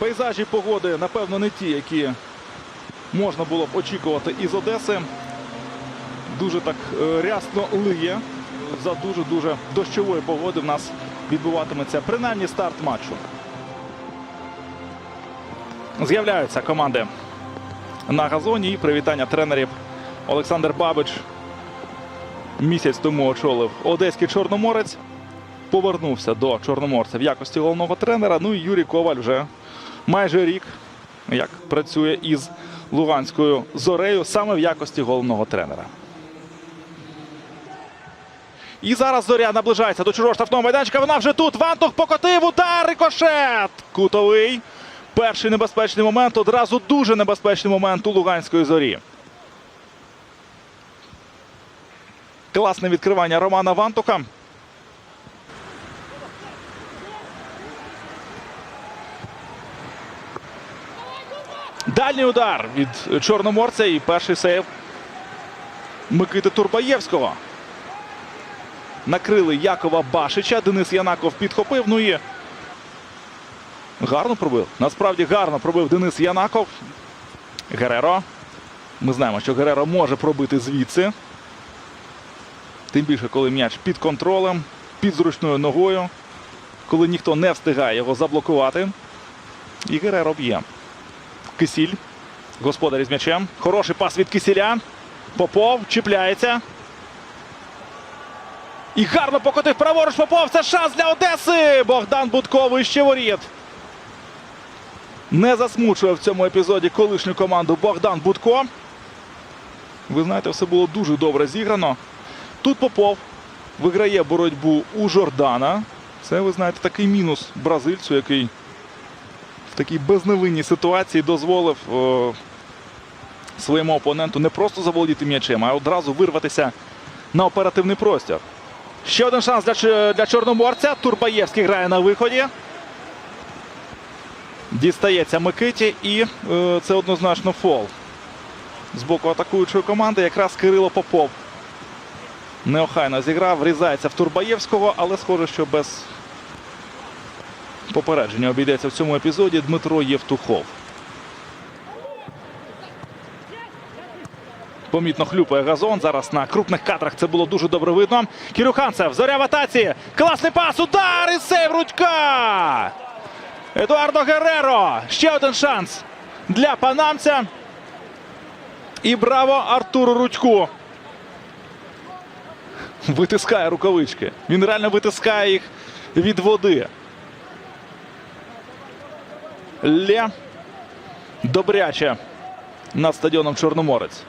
Пейзажі погоди, напевно, не ті, які можна було б очікувати із Одеси. Дуже так е, рясно лиє. За дуже-дуже дощової погоди в нас відбуватиметься принаймні старт матчу. З'являються команди на газоні і привітання тренерів Олександр Бабич. Місяць тому очолив Одеський Чорноморець. Повернувся до Чорноморця в якості головного тренера. Ну і Юрій Коваль вже майже рік як працює із Луганською зорею саме в якості головного тренера. І зараз зоря наближається до чужого штрафного майданчика. Вона вже тут. Вантух покотив удар. Рикошет. Кутовий. Перший небезпечний момент. Одразу дуже небезпечний момент у Луганської зорі. Класне відкривання Романа Вантуха. Дальній удар від Чорноморця і перший сейв Микити Турбаєвського. Накрили Якова Башича. Денис Янаков підхопив. Ну і гарно пробив. Насправді гарно пробив Денис Янаков. Гереро. Ми знаємо, що Гереро може пробити звідси. Тим більше, коли м'яч під контролем, під зручною ногою, коли ніхто не встигає його заблокувати. І Гереро б'є. Кисіль. Господар із м'ячем. Хороший пас від Кисіля. Попов чіпляється. І гарно покотив праворуч Попов. Це шанс для Одеси. Богдан Будко вище воріт. Не засмучує в цьому епізоді колишню команду Богдан Будко. Ви знаєте, все було дуже добре зіграно. Тут Попов виграє боротьбу у Жордана. Це, ви знаєте, такий мінус бразильцю, який такій безневинній ситуації дозволив е, своєму опоненту не просто заволодіти м'ячем, а одразу вирватися на оперативний простір. Ще один шанс для, для Чорноморця. Турбаєвський грає на виході. Дістається Микиті, і е, це однозначно фол. З боку атакуючої команди якраз Кирило Попов. Неохайно зіграв, врізається в Турбаєвського, але схоже, що без попередження обійдеться в цьому епізоді Дмитро Євтухов. Помітно хлюпає газон. Зараз на крупних кадрах це було дуже добре видно. Кірюханцев, зоря в атаці. Класний пас. Удар і сейв Рудька. Едуардо Гереро. Ще один шанс для панамця. І браво Артуру Рудьку. Витискає рукавички. Він реально витискає їх від води. Лє. Добряче над стадіоном Чорноморець.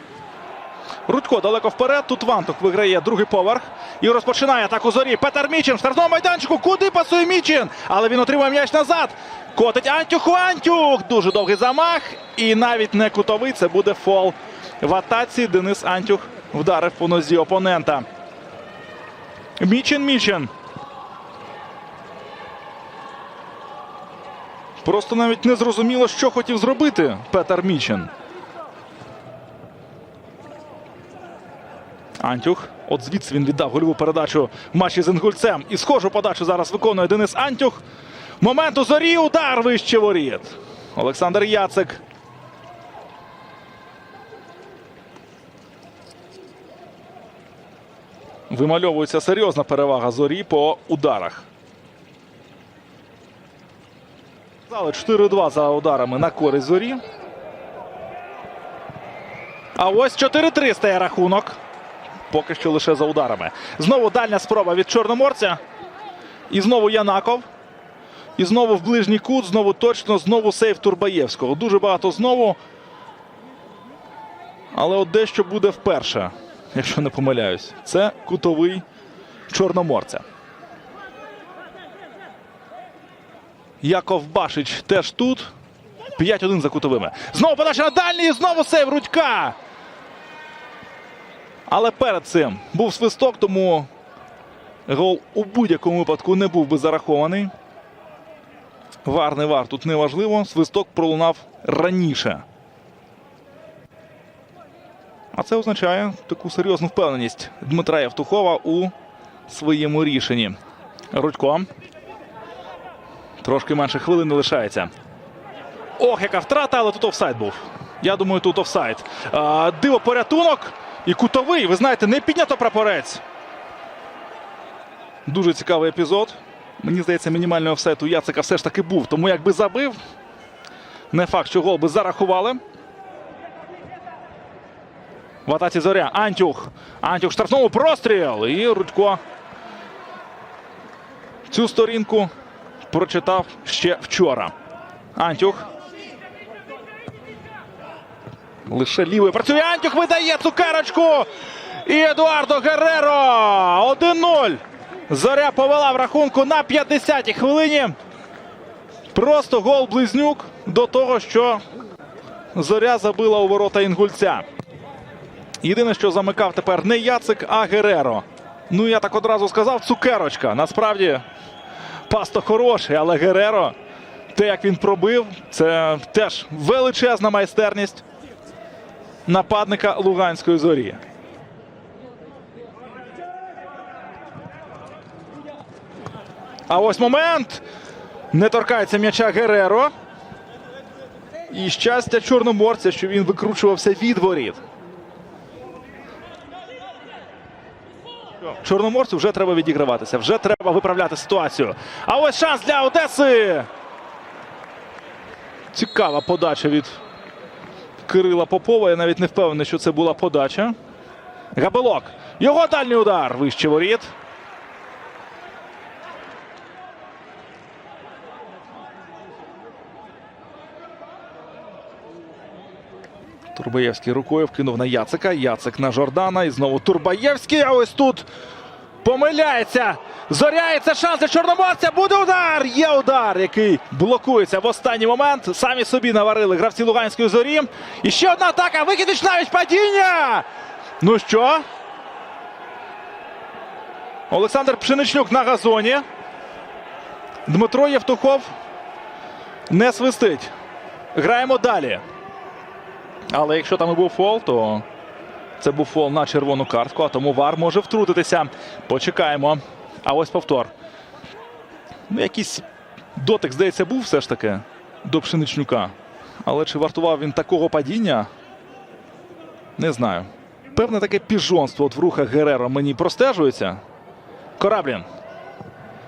Рудько далеко вперед. Тут Вантух виграє другий поверх. І розпочинає атаку зорі. Петер Мічин в штрафному майданчику. Куди пасує Мічин? Але він отримує м'яч назад. Котить Антюху Антюх. Дуже довгий замах. І навіть не кутовий. Це буде фол в атаці. Денис Антюх вдарив по нозі опонента. Мічин Мічин. Просто навіть не зрозуміло, що хотів зробити Петер Мічин. Антюх. От звідси він віддав гольову передачу в матчі з Інгульцем. І схожу подачу зараз виконує Денис Антюх. Момент у зорі. Удар вище воріт. Олександр Яцик. Вимальовується серйозна перевага зорі по ударах. Зали 4-2 за ударами на користь зорі. А ось 4-3 стає рахунок. Поки що лише за ударами. Знову дальня спроба від Чорноморця. І знову Янаков. І знову в ближній кут, знову точно, знову сейв Турбаєвського. Дуже багато знову. Але от дещо буде вперше, якщо не помиляюсь. Це кутовий Чорноморця. Яков Башич теж тут. 5-1 за кутовими. Знову подача на дальній. і Знову сейв Рудька. Але перед цим був свисток, тому гол у будь-якому випадку не був би зарахований. Вар не вар тут неважливо. Свисток пролунав раніше. А це означає таку серйозну впевненість Дмитра Євтухова у своєму рішенні. Рудько. Трошки менше хвилини лишається. Ох, яка втрата, але тут офсайд був. Я думаю, тут офсайд. А, диво порятунок і кутовий. Ви знаєте, не піднято прапорець. Дуже цікавий епізод. Мені здається, мінімальний офсайд у Яцика все ж таки був. Тому якби забив, не факт, що гол би зарахували. В атаці зоря. Антюх. Антюх в штрафному простріл. І Рудько цю сторінку прочитав ще вчора. Антюх. Лише лівий працює. Антюх видає цукерочку. І Едуардо Герреро. 1-0. Зоря повела в рахунку на 50-й хвилині. Просто гол близнюк до того, що зоря забила у ворота інгульця. Єдине, що замикав тепер не Яцик, а Гереро. Ну, я так одразу сказав, цукерочка. Насправді, пасто хороший, але Гереро, те, як він пробив, це теж величезна майстерність нападника Луганської зорі. А ось момент. Не торкається м'яча Гереро. І щастя чорноморця, що він викручувався від воріт. Чорноморцю вже треба відіграватися, вже треба виправляти ситуацію. А ось шанс для Одеси. Цікава подача від Кирила Попова. Я навіть не впевнений, що це була подача. Габелок. Його дальній удар. Вище воріт. Турбаєвський рукою вкинув на Яцика. Яцик на Жордана. І знову Турбаєвський. А ось тут помиляється. Зоряється шанс для Чорноморця. Буде удар. Є удар, який блокується в останній момент. Самі собі наварили гравці Луганської зорі. І ще одна атака. Викидич навіть падіння. Ну що? Олександр Пшеничнюк на газоні. Дмитро Євтухов не свистить. Граємо далі. Але якщо там і був фол, то це був фол на червону картку, а тому Вар може втрутитися. Почекаємо. А ось повтор. Ну, якийсь дотик, здається, був все ж таки до Пшеничнюка. Але чи вартував він такого падіння? Не знаю. Певне таке піжонство от в рухах Гереро мені простежується. Кораблін.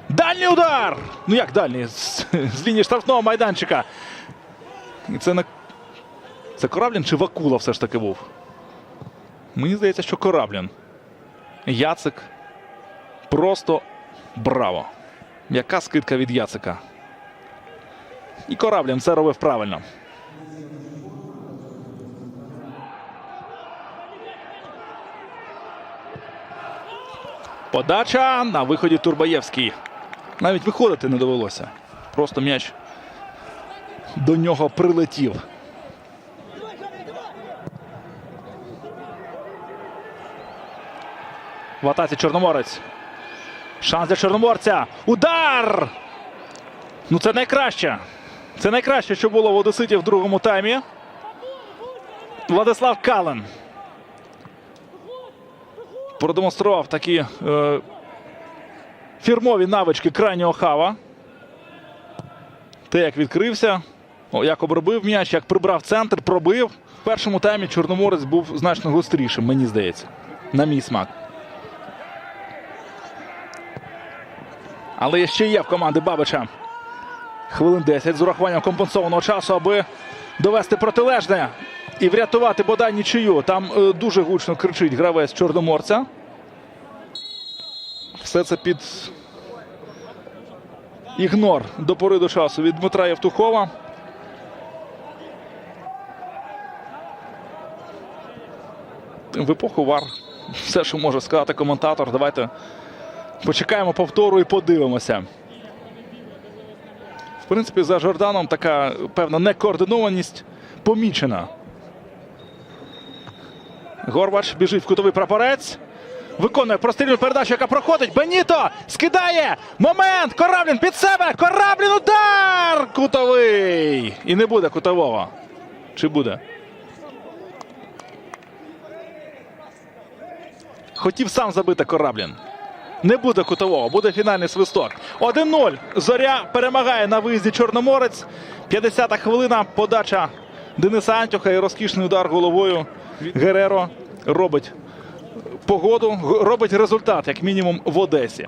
Дальній удар! Ну як дальній? З, з лінії штрафного майданчика. І це не це Кораблін чи Вакула все ж таки був? Мені здається, що Кораблін. Яцик. Просто браво. Яка скидка від Яцика. І Кораблін це робив правильно. Подача на виході Турбаєвський. Навіть виходити не довелося. Просто м'яч до нього прилетів. В атаці Чорноморець. Шанс для Чорноморця. Удар! Ну це найкраще. Це найкраще, що було в Одеситі в другому таймі. Владислав Кален. Продемонстрував такі е, фірмові навички крайнього хава. Те, як відкрився, як обробив м'яч, як прибрав центр, пробив. В першому таймі Чорноморець був значно гострішим, мені здається. На мій смак. Але ще є в команди Бабича. Хвилин 10 з урахуванням компенсованого часу, аби довести протилежне і врятувати бодай нічию. Там е, дуже гучно кричить гравець Чорноморця. Все це під ігнор до пори до часу від Дмитра Євтухова. В епоху вар все, що може сказати коментатор. Давайте Почекаємо повтору і подивимося. В принципі, за Жорданом така певна некоординованість помічена. Горбач біжить в кутовий прапорець. Виконує прострільну передачу, яка проходить. Беніто скидає. Момент. Кораблін під себе. Кораблін удар! Кутовий. І не буде кутового. Чи буде? Хотів сам забити Кораблін. Не буде кутового, буде фінальний свисток. 1-0. Зоря перемагає на виїзді Чорноморець. 50-та хвилина. Подача Дениса Антюха і розкішний удар головою. Гереро робить погоду, робить результат, як мінімум, в Одесі.